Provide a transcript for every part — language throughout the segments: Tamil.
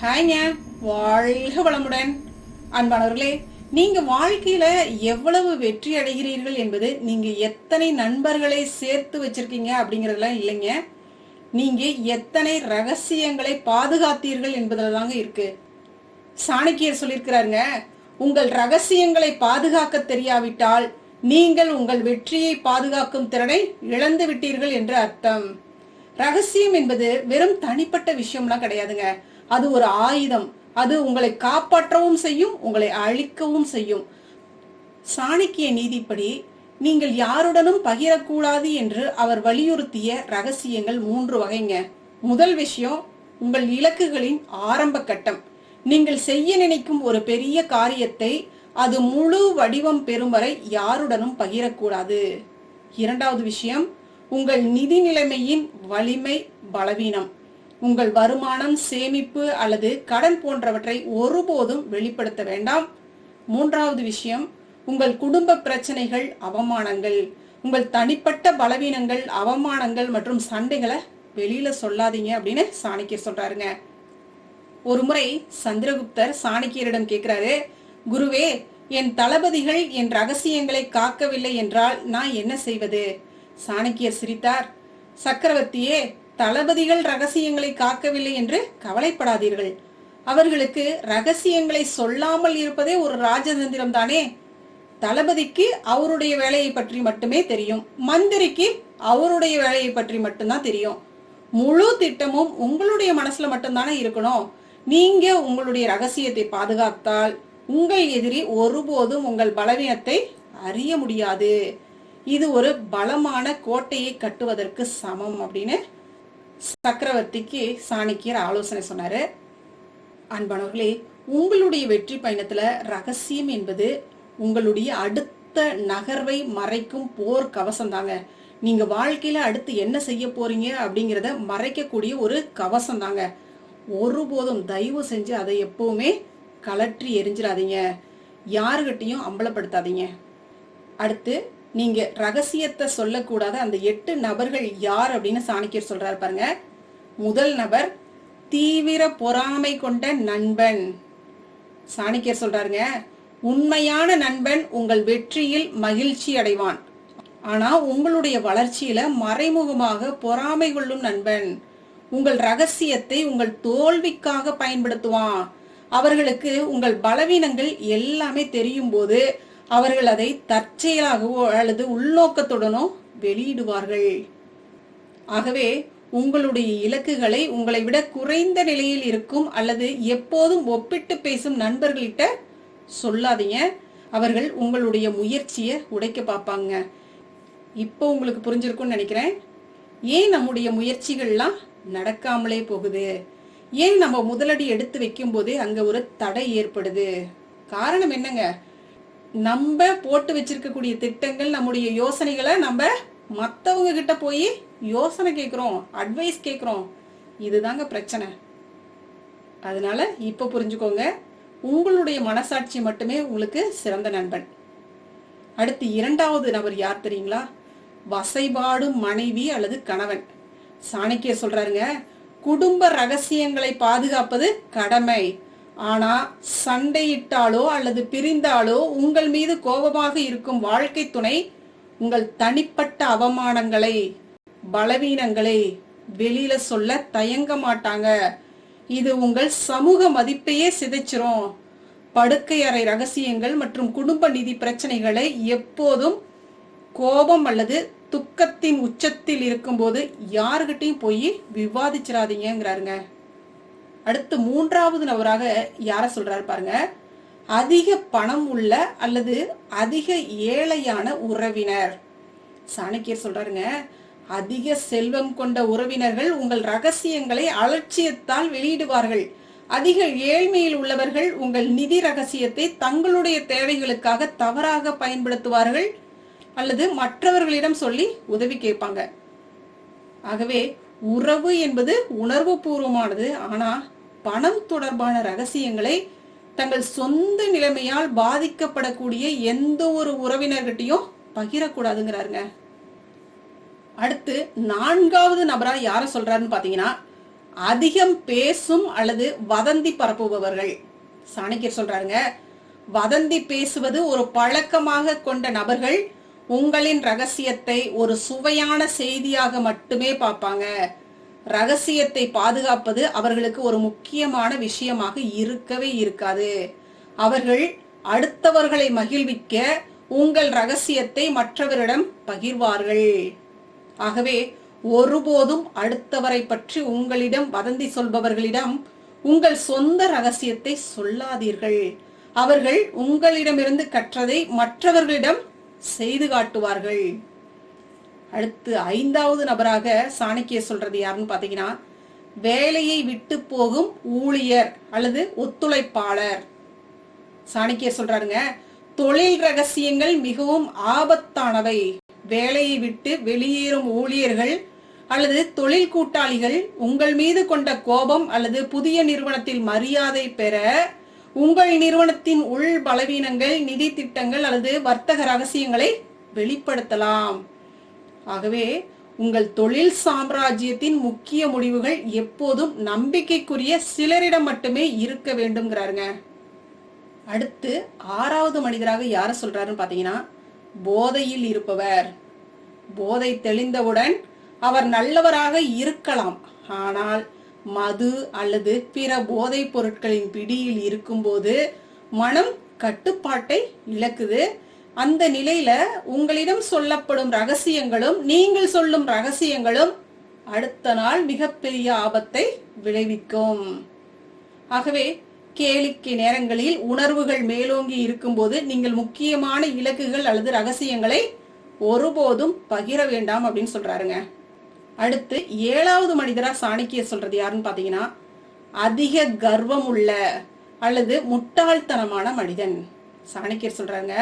ஹாய்ங்க வாழ்க வளமுடன். அன்பானவர்களே நீங்க வாழ்க்கையில எவ்வளவு வெற்றி அடைகிறீர்கள் என்பது நீங்க எத்தனை நண்பர்களை சேர்த்து வச்சிருக்கீங்க அப்படிங்கறதெல்லாம் இல்லைங்க. நீங்க எத்தனை ரகசியங்களை பாதுகாத்தீர்கள் என்பதுல தாங்க இருக்கு. சாணக்கியர் சொல்லியிருக்கிறாருங்க உங்கள் ரகசியங்களை பாதுகாக்க தெரியாவிட்டால் நீங்கள் உங்கள் வெற்றியை பாதுகாக்கும் திறனை இழந்து விட்டீர்கள் என்று அர்த்தம். ரகசியம் என்பது வெறும் தனிப்பட்ட விஷயம்லாம் கிடையாதுங்க. அது ஒரு ஆயுதம். அது உங்களை காப்பாற்றவும் செய்யும் உங்களை அழிக்கவும் செய்யும். சாணக்கிய நீதிப்படி நீங்கள் யாருடனும் பகிரக்கூடாது என்று அவர் வலியுறுத்திய ரகசியங்கள் மூன்று வகைங்க. முதல் விஷயம் உங்கள் இலக்குகளின் ஆரம்ப கட்டம் நீங்கள் செய்ய நினைக்கும் ஒரு பெரிய காரியத்தை அது முழு வடிவம் பெறும் வரை யாருடனும் பகிரக்கூடாது. இரண்டாவது விஷயம் உங்கள் நிதி நிலைமையின் வலிமை பலவீனம். உங்கள் வருமானம் சேமிப்பு அல்லது கடன் போன்றவற்றை ஒருபோதும் வெளிப்படுத்த வேண்டாம். மூன்றாவது விஷயம் உங்கள் குடும்ப பிரச்சனைகள் அவமானங்கள். உங்கள் தனிப்பட்ட பலவீனங்கள் அவமானங்கள் மற்றும் சண்டைகளை வெளியில சொல்லாதீங்க அப்படின்னு சாணக்கியர் சொல்றாருங்க. ஒரு முறை சந்திரகுப்தர் சாணக்கியரிடம் கேட்கிறாரு குருவே என் தளபதிகள் என் ரகசியங்களை காக்கவில்லை என்றால் நான் என்ன செய்வது? சாணக்கியர் சிரித்தார் சக்கரவர்த்தியே தளபதிகள் ரகசியங்களை காக்கவில்லை என்று கவலைப்படாதீர்கள். அவர்களுக்கு ரகசியங்களை சொல்லாமல் இருப்பதே ஒரு ராஜதந்திரம் தானே? தளபதிக்கு அவருடைய வேலையை பற்றி மட்டுமே தெரியும். மந்திரிக்கு அவருடைய வேலையை பற்றி மட்டும்தான் தெரியும். முழு திட்டமும் உங்களுடைய மனசுல மட்டும்தானே இருக்கணும். நீங்க உங்களுடைய ரகசியத்தை பாதுகாத்தால் உங்கள் எதிரி ஒருபோதும் உங்கள் பலவீனத்தை அறிய முடியாது. இது ஒரு பலமான கோட்டையை கட்டுவதற்கு சமம் அப்படின்னு சக்கரவர்த்திக்கு சாணக்கியர் ஆலோசனை சொன்னார். அன்பானவர்களே உங்களுடைய வெற்றி பயணத்தில் ரகசியம் என்பது உங்களுடைய அடுத்த நகர்வை மறைக்கும் போர் கவசம் தாங்க. நீங்க வாழ்க்கையில அடுத்து என்ன செய்ய போறீங்க அப்படிங்கிறத மறைக்கக்கூடிய ஒரு கவசம் தாங்க. ஒருபோதும் தயவு செஞ்சு அதை எப்பவுமே கலற்றி எரிஞ்சிடாதீங்க. யாருகிட்டையும் அம்பலப்படுத்தாதீங்க. அடுத்து நீங்க ரகசியத்தை சொல்லக்கூடாத அந்த எட்டு நபர்கள் யார் அப்படின்னு சாணக்கியர் சொல்றாரு பாருங்க. முதல் நபர் தீவிர பொறாமை கொண்ட நண்பன். சாணக்கியர் சொல்றாருங்க உண்மையான நண்பன் உங்கள் வெற்றியில் மகிழ்ச்சி அடைவான். ஆனா உங்களுடைய வளர்ச்சியில மறைமுகமாக பொறாமை கொள்ளும் நண்பன். உங்கள் ரகசியத்தை உங்கள் தோல்விக்காக பயன்படுத்துவான். அவர்களுக்கு உங்கள் பலவீனங்கள் எல்லாமே தெரியும் போது அவர்கள் அதை தற்செயலாகவோ அல்லது உள்நோக்கத்துடனோ வெளியிடுவார்கள். ஆகவே உங்களுடைய இலக்குகளை உங்களை விட குறைந்த நிலையில் இருக்கும் அல்லது எப்போதும் ஒப்பிட்டு பேசும் நண்பர்கள்கிட்ட சொல்லாதீங்க. அவர்கள் உங்களுடைய முயற்சியை உடைக்க பார்ப்பாங்க. இப்போ உங்களுக்கு புரிஞ்சிருக்கும்னு நினைக்கிறேன். ஏன் நம்முடைய முயற்சிகள்லாம் நடக்காமலே போகுது? ஏன் நம்ம முதலடி எடுத்து வைக்கும் போதே அங்க ஒரு தடை ஏற்படுது? காரணம் என்னங்க? நம்ம போட்டு வச்சிருக்கக்கூடிய திட்டங்கள் நம்முடைய யோசனைகளை நம்ம மற்றவங்க கிட்ட போய் யோசனை கேட்குறோம் அட்வைஸ் கேட்குறோம் இதுதாங்க பிரச்சனை. அதனால இப்போ புரிஞ்சுக்கோங்க உங்களுடைய மனசாட்சி மட்டுமே உங்களுக்கு சிறந்த நண்பன். அடுத்து இரண்டாவது நபர் யார் தெரியுங்களா? வசைபாடும் மனைவி அல்லது கணவன். சாணக்கியர் சொல்றாருங்க குடும்ப ரகசியங்களை பாதுகாப்பது கடமை. ஆனா சண்டையிட்டாலோ அல்லது பிரிந்தாலோ உங்கள் மீது கோபமாக இருக்கும் வாழ்க்கை துணை உங்கள் தனிப்பட்ட அவமானங்களை பலவீனங்களை வெளியில சொல்ல தயங்க மாட்டாங்க. இது உங்கள் சமூக மதிப்பையே சிதைச்சிரும். படுக்கை அறை ரகசியங்கள் மற்றும் குடும்ப நிதி பிரச்சனைகளை எப்போதும் கோபம் அல்லது துக்கத்தின் உச்சத்தில் இருக்கும்போது யாருக்கிட்டையும் போய் விவாதிச்சிடாதீங்கிறாருங்க அடுத்து மூன்றாவது நபராக யார சொல்றாரு பாருங்க? அதிக பணம் உள்ள அல்லது அதிக ஏழையான உறவினர். சாணக்கியர் சொல்றாருங்க அதிக செல்வம் கொண்ட உறவினர்கள் உங்கள் ரகசியங்களை அலட்சியத்தால் வெளியிடுவார்கள். அதிக ஏழ்மையில் உள்ளவர்கள் உங்கள் நிதி ரகசியத்தை தங்களுடைய தேவைகளுக்காக தவறாக பயன்படுத்துவார்கள். அல்லது மற்றவர்களிடம் சொல்லி உதவி கேட்பாங்க. ஆகவே உறவு என்பது உணர்வு பூர்வமானது ஆனா பணம் தொடர்பான ரகசியங்களை தங்கள் சொந்த நிலைமையால் பாதிக்கப்படக்கூடிய எந்த ஒரு உறவினர்கிட்டையும் பகிரக்கூடாதுங்கிறாருங்க. அடுத்து நான்காவது நபரா யார சொல்றாருன்னு பாத்தீங்கன்னா அதிகம் பேசும் அல்லது வதந்தி பரப்புபவர்கள். சாணக்கியர் சொல்றாருங்க வதந்தி பேசுவது ஒரு பழக்கமாக கொண்ட நபர்கள் உங்களின் ரகசியத்தை ஒரு சுவையான செய்தியாக மட்டுமே பார்ப்பாங்க. ரகசியத்தை பாதுகாப்பது அவர்களுக்கு ஒரு முக்கியமான விஷயமாக இருக்கவே இருக்காது. அவர்கள் அடுத்தவர்களை மகிழ்விக்க உங்கள் ரகசியத்தை மற்றவரிடம் பகிர்வார்கள். ஆகவே ஒருபோதும் அடுத்தவரை பற்றி உங்களிடம் வதந்தி சொல்பவர்களிடம் உங்கள் சொந்த ரகசியத்தை சொல்லாதீர்கள். அவர்கள் உங்களிடமிருந்து கற்றதை மற்றவர்களிடம் செய்து காட்டுவார்கள். அடுத்து ஐந்தாவது நபராக சாணக்கிய சொல்றது யாருன்னு பாத்தீங்கன்னா வேலையை விட்டு போகும் ஊழியர் அல்லது ஒத்துழைப்பாளர். சாணக்கியர் சொல்றாருங்க தொழில் ரகசியங்கள் மிகவும் ஆபத்தானவை. வேலையை விட்டு வெளியேறும் ஊழியர்கள் அல்லது தொழில் கூட்டாளிகள் உங்கள் மீது கொண்ட கோபம் அல்லது புதிய நிறுவனத்தில் மரியாதை பெற உங்கள் நிறுவனத்தின் உள் பலவீனங்கள் நிதி திட்டங்கள் அல்லது வர்த்தக ரகசியங்களை வெளிப்படுத்தலாம். ஆகவே உங்கள் தொழில் சாம்ராஜ்யத்தின் முக்கிய முடிவுகள் எப்போதும் நம்பிக்கைக்குரிய சிலரிடம் மட்டுமே இருக்க வேண்டும்ங்கிறாருங்க. அடுத்து ஆறாவது மனிதராக யார சொல்றாருன்னு பாத்தீங்கன்னா போதையில் இருப்பவர். போதை தெளிந்தவுடன் அவர் நல்லவராக இருக்கலாம். ஆனால் மது அல்லது பிற போதைப் பொருட்களின் பிடியில் இருக்கும்போது மனம் கட்டுப்பாட்டை இழக்குது. அந்த நிலையில உங்களிடம் சொல்லப்படும் ரகசியங்களும் நீங்கள் சொல்லும் ரகசியங்களும் அடுத்த நாள் மிகப்பெரிய ஆபத்தை விளைவிக்கும். ஆகவே கேளிக்கை நேரங்களில் உணர்வுகள் மேலோங்கி இருக்கும்போது நீங்கள் முக்கியமான இலக்குகள் அல்லது ரகசியங்களை ஒருபோதும் பகிர வேண்டாம் அப்படின்னு சொல்றாருங்க. அடுத்து ஏழாவது மனிதரா சாணக்கிய சொல்றது யாருன்னு பாத்தீங்கன்னா அதிக கர்வம் உள்ள அல்லது முட்டாள்தனமான மனிதன். சாணக்கியர் சொல்றாங்க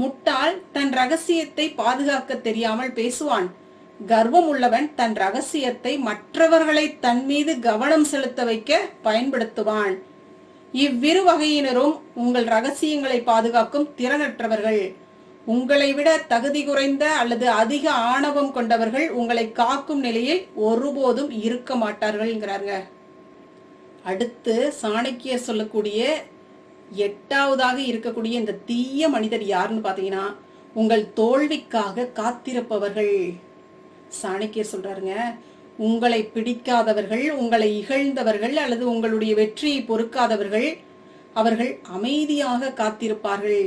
முட்டாள் தன் ரகசியத்தை பாதுகாக்க தெரியாமல் பேசுவான். கர்வம் உள்ளவன் தன் ரகசியத்தை மற்றவர்களை தன் மீது கவனம் செலுத்த வைக்க பயன்படுத்துவான். இவ்விரு வகையினரும் உங்கள் ரகசியங்களை பாதுகாக்கும் திறனற்றவர்கள். உங்களை விட தகுதி குறைந்த அல்லது அதிக ஆணவம் கொண்டவர்கள் உங்களை காக்கும் நிலையில் ஒருபோதும் இருக்க மாட்டார்கள்ங்கிறாங்க அடுத்து சாணக்கியர் சொல்லக்கூடிய எட்டாவதாக இருக்கக்கூடிய இந்த தீய மனிதர் யாருன்னு பார்த்தீங்கன்னா உங்கள் தோல்விக்காக காத்திருப்பவர்கள். சாணக்கியர் சொல்றாருங்க உங்களை பிடிக்காதவர்கள் உங்களை இகழ்ந்தவர்கள் அல்லது உங்களுடைய வெற்றியை பொறுக்காதவர்கள் அவர்கள் அமைதியாக காத்திருப்பார்கள்.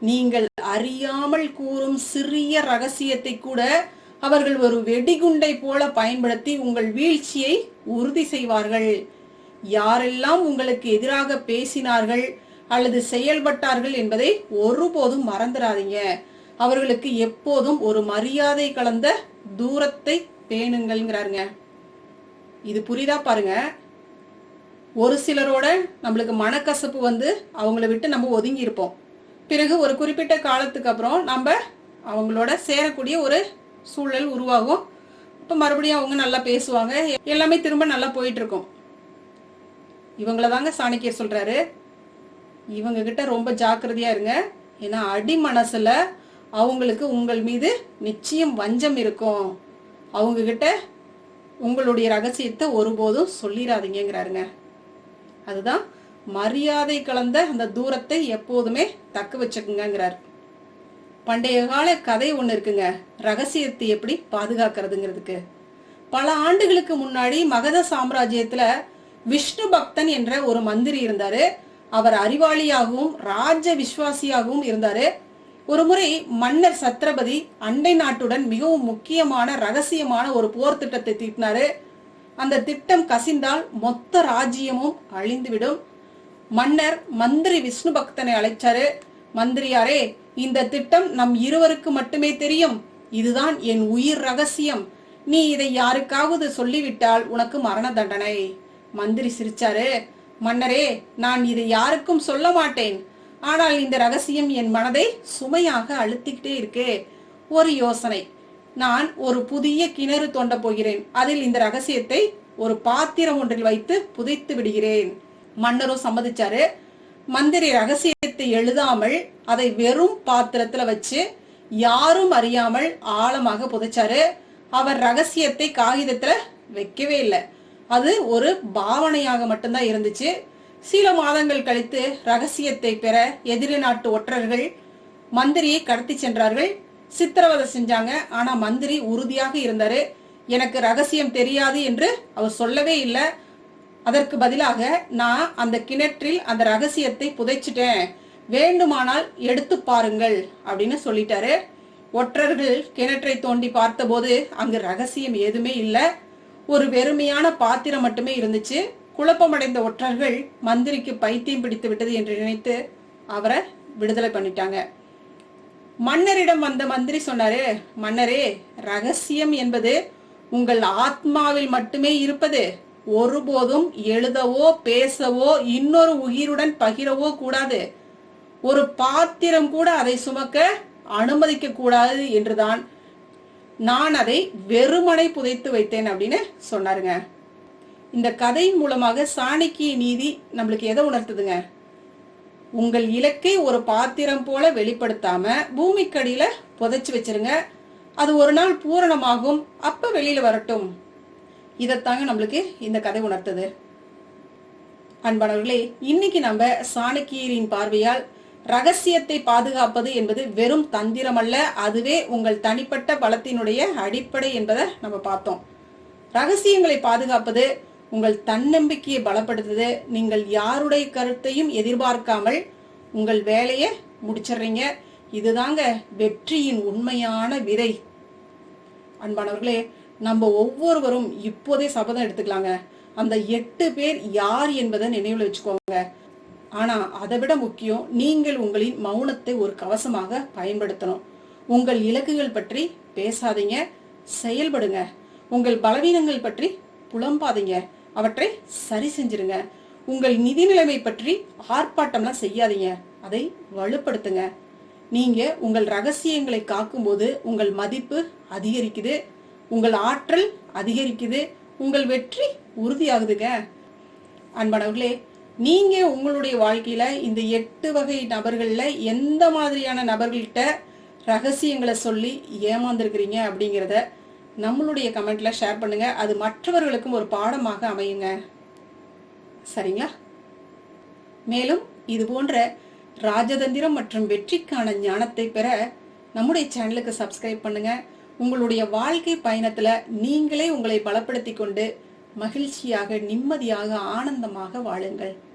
நீங்கள் அறியாமல் கூறும் சிறிய ரகசியத்தை கூட அவர்கள் ஒரு வெடிகுண்டை போல பயன்படுத்தி உங்கள் வீழ்ச்சியை உறுதி செய்வார்கள். யாரெல்லாம் உங்களுக்கு எதிராக பேசினார்கள் அல்லது செயல்பட்டார்கள் என்பதை ஒருபோதும் மறந்துடாதீங்க அவர்களுக்கு எப்போதும் ஒரு மரியாதை கலந்த தூரத்தை பேணுங்கள்ங்கிறாருங்க. இது புரிதா பாருங்க? ஒரு சிலரோட நம்மளுக்கு மனக்கசப்பு வந்து அவங்கள விட்டு நம்ம ஒதுங்கி இருப்போம் பிறகு ஒரு குறிப்பிட்ட காலத்துக்கு அப்புறம் நம்ம அவங்களோட சேரக்கூடிய ஒரு சூழல் உருவாகும். இப்போ மறுபடியும் அவங்க நல்லா பேசுவாங்க. எல்லாமே திரும்ப நல்லா போயிட்டு இருக்கும். இவங்கள தாங்க சாணக்கியர் சொல்றாரு. இவங்க கிட்ட ரொம்ப ஜாக்கிரதையா இருங்க. ஏன்னா அடி மனசுல அவங்களுக்கு உங்கள் மீது நிச்சயம் வஞ்சம் இருக்கும். அவங்க கிட்ட உங்களுடைய ரகசியத்தை ஒருபோதும் சொல்லிடாதீங்கிறாருங்க அதுதான் மரியாதை கலந்த அந்த தூரத்தை எப்போதுமே தக்க வச்சுக்குங்கிறார் பண்டைய கால கதை ஒன்று இருக்குங்க. ரகசியத்தை எப்படி பாதுகாக்கிறதுங்கிறதுக்கு. பல ஆண்டுகளுக்கு முன்னாடி மகத சாம்ராஜ்யத்துல விஷ்ணு பக்தன் என்ற ஒரு மந்திரி இருந்தாரு. அவர் அறிவாளியாகவும் ராஜ விஸ்வாசியாகவும் இருந்தாரு. ஒரு முறை மன்னர் சத்ரபதி அண்டை நாட்டுடன் மிகவும் முக்கியமான ரகசியமான ஒரு போர் திட்டத்தை தீட்டினாரு. அந்த திட்டம் கசிந்தால் மொத்த ராஜ்யமும் அழிந்துவிடும். மன்னர் மந்திரி விஷ்ணு பக்தனை அழைச்சாரு. மந்திரியாரே இந்த திட்டம் நம் இருவருக்கு மட்டுமே தெரியும். இதுதான் என் உயிர் ரகசியம். நீ இதை யாருக்காவது சொல்லிவிட்டால் உனக்கு மரண தண்டனை. மந்திரி சிரிச்சாரு. மன்னரே நான் இதை யாருக்கும் சொல்ல மாட்டேன். ஆனால் இந்த ரகசியம் என் மனதை சுமையாக அழுத்திக்கிட்டே இருக்கே. ஒரு யோசனை. நான் ஒரு புதிய கிணறு தோண்ட போகிறேன். அதில் இந்த ரகசியத்தை ஒரு பாத்திரம் ஒன்றில் வைத்து புதைத்து விடுகிறேன். மன்னரும் சம்மதிச்சாரு. மந்திரி ரகசியத்தை எழுதாமல் அதை வெறும் பாத்திரத்துல வச்சு யாரும் அறியாமல் ஆழமாக புதைச்சாரு. அவர் ரகசியத்தை காகிதத்துல வைக்கவே இல்லை. அது ஒரு பாவனையாக மட்டும்தான் இருந்துச்சு. சில மாதங்கள் கழித்து ரகசியத்தை பெற எதிரி நாட்டு ஒற்றர்கள் மந்திரியை கடத்தி சென்றார்கள். சித்திரவதை செஞ்சாங்க. ஆனா மந்திரி உறுதியாக இருந்தாரு. எனக்கு ரகசியம் தெரியாது என்று அவர் சொல்லவே இல்லை. அதற்கு பதிலாக நான் அந்த கிணற்றில் அந்த ரகசியத்தை புதைச்சிட்டேன். வேண்டுமானால் எடுத்து பாருங்கள் அப்படின்னு சொல்லிட்டாரு. ஒற்றர்கள் கிணற்றை தோண்டி பார்த்தபோது அங்கு ரகசியம் எதுவுமே இல்லை. ஒரு வெறுமையான பாத்திரம் மட்டுமே இருந்துச்சு. குழப்பமடைந்த ஒற்றர்கள் மந்திரிக்கு பைத்தியம் பிடித்து விட்டது என்று நினைத்து அவரை விடுதலை பண்ணிட்டாங்க. மன்னரிடம் வந்த மந்திரி சொன்னாரு மன்னரே ரகசியம் என்பது உங்கள் ஆத்மாவில் மட்டுமே இருப்பது. ஒருபோதும் எழுதவோ பேசவோ இன்னொரு உயிருடன் பகிரவோ கூடாது. ஒரு பாத்திரம் கூட அதை சுமக்க அனுமதிக்க கூடாது என்றுதான் நான் அதை வெறுமனை புதைத்து வைத்தேன் அப்படின்னு சொன்னாருங்க. இந்த கதையின் மூலமாக சாணக்கிய நீதி நம்மளுக்கு எதை உணர்த்துதுங்க? உங்கள் இலக்கை ஒரு பாத்திரம் போல வெளிப்படுத்தாம பூமிக்கடியில புதைச்சு வச்சிருங்க. அது ஒரு நாள் பூரணமாகும் அப்ப வெளியில வரட்டும். இதைத்தாங்க நம்மளுக்கு இந்த கதை உணர்த்துது. அன்பானவர்களே இன்னைக்கு நம்ம சாணக்கியரின் பார்வையால் ரகசியத்தை பாதுகாப்பது என்பது வெறும் தந்திரம் அல்ல அதுவே உங்கள் தனிப்பட்ட பலத்தினுடைய அடிப்படை என்பதை நம்ம பார்த்தோம். ரகசியங்களை பாதுகாப்பது உங்கள் தன்னம்பிக்கையை பலப்படுத்துது. நீங்கள் யாருடைய கருத்தையும் எதிர்பார்க்காமல் உங்கள் வேலையை முடிச்சிடுறீங்க. இதுதாங்க வெற்றியின் உண்மையான விதை. அன்பானவர்களே நம்ம ஒவ்வொருவரும் இப்போதே சபதம் எடுத்துக்கலாங்க. அந்த எட்டு பேர் யார் என்பதை நினைவில் வச்சுக்கோங்க. ஆனால் அதை விட முக்கியம் நீங்கள் உங்களின் மௌனத்தை ஒரு கவசமாக பயன்படுத்தணும். உங்கள் இலக்குகள் பற்றி பேசாதீங்க செயல்படுங்க. உங்கள் பலவீனங்கள் பற்றி புலம்பாதீங்க. அவற்றை சரி செஞ்சிருங்க. உங்கள் நிதி நிலைமை பற்றி ஆர்ப்பாட்டம்லாம் செய்யாதீங்க. அதை வலுப்படுத்துங்க. நீங்க உங்கள் ரகசியங்களை காக்கும்போது உங்கள் மதிப்பு அதிகரிக்குது. உங்கள் ஆற்றல் அதிகரிக்குது. உங்கள் வெற்றி உறுதியாகுதுங்க. அன்பானவர்களே நீங்க உங்களுடைய வாழ்க்கையில இந்த எட்டு வகை நபர்கள்ல எந்த மாதிரியான நபர்கள்கிட்ட ரகசியங்களை சொல்லி ஏமாந்துருக்கிறீங்க அப்படிங்கிறத நம்மளுடைய கமெண்ட்ல ஷேர் பண்ணுங்க. அது மற்றவர்களுக்கும் ஒரு பாடமாக அமையுங்க. சரிங்களா? மேலும் இது போன்ற ராஜதந்திரம் மற்றும் வெற்றிக்கான ஞானத்தை பெற நம்முடைய சேனலுக்கு சப்ஸ்கிரைப் பண்ணுங்க. உங்களுடைய வாழ்க்கை பயணத்துல நீங்களே உங்களை பலப்படுத்தி கொண்டு மகிழ்ச்சியாக நிம்மதியாக ஆனந்தமாக வாழுங்கள்.